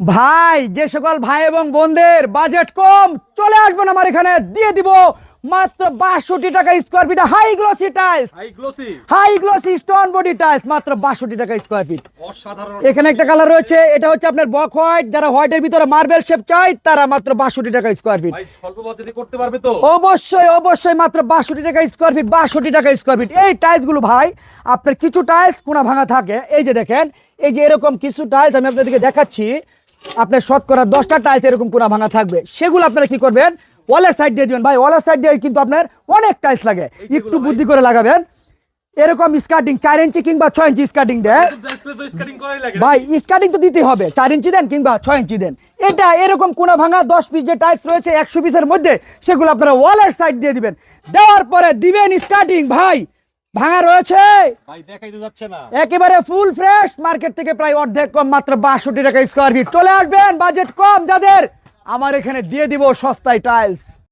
ভাই যে সকল ভাই এবং বোনদের বাজেট কম চলে আসবেন আমার এখানে দিয়ে দিব মাত্র বাষট্টি টাকা square feet high glossy tiles high glossy high glossy stone body tiles মাত্র বাষট্টি টাকা স্কোয়ার ফিট অসাধারণ। এখানে একটা কালার রয়েছে এটা হচ্ছে আপনার বক হোয়াইট যারা হোয়াইটের ভিতরে মার্বেল শেপ চাই তারা মাত্র বাষট্টি টাকা স্কোয়ার ফিট ভাই স্বল্প বাজেটে করতে পারবে তো? অবশ্যই অবশ্যই মাত্র বাষট্টি টাকা স্কোয়ার ফিট বাষট্টি টাকা স্কোয়ার ফিট এই টাইলসগুলো ভাই আপনার কিছু টাইলস কোনা ভাঙা থাকে। এই যে দেখেন এই যে এরকম কিছু টাইলস আমি আপনাদেরকে দেখাচ্ছি। আপনার শতকরা দশটা টাইলস এরকম কোনা ভাঙা থাকবে। সেগুলো আপনারা কি করবেন? ওয়ালের সাইড দিয়ে দিবেন। ভাই ওয়ালের সাইড দিয়ে কিন্তু আপনার অনেক টাইলস লাগে। একটু বুদ্ধি করে লাগাবেন। এরকম স্কার্টিং চার ইঞ্চি কিংবা ছয় ইঞ্চি স্কার্টিং দেয় ভাই স্কার্টিং তো দিতে হবে। চার ইঞ্চি দেন কিংবা ছয় ইঞ্চি দেন। এটা এরকম কোনা ভাঙা দশ পিস যে টাইলস রয়েছে একশো পিসের মধ্যে সেগুলো আপনারা ওয়ালের সাইড দিয়ে দিবেন। দেওয়ার পরে দিবেন স্কার্টিং ভাই ভাঙা রয়েছে। ভাই দেখাই তো যাচ্ছে না। একেবারে ফুল ফ্রেশ মার্কেট থেকে প্রায় অর্ধেক কম মাত্র বাষট্টি টাকা স্কোয়ার ফিট চলে আসবেন বাজেট কম যাদের। আমার এখানে দিয়ে দিব সস্তায় টাইলস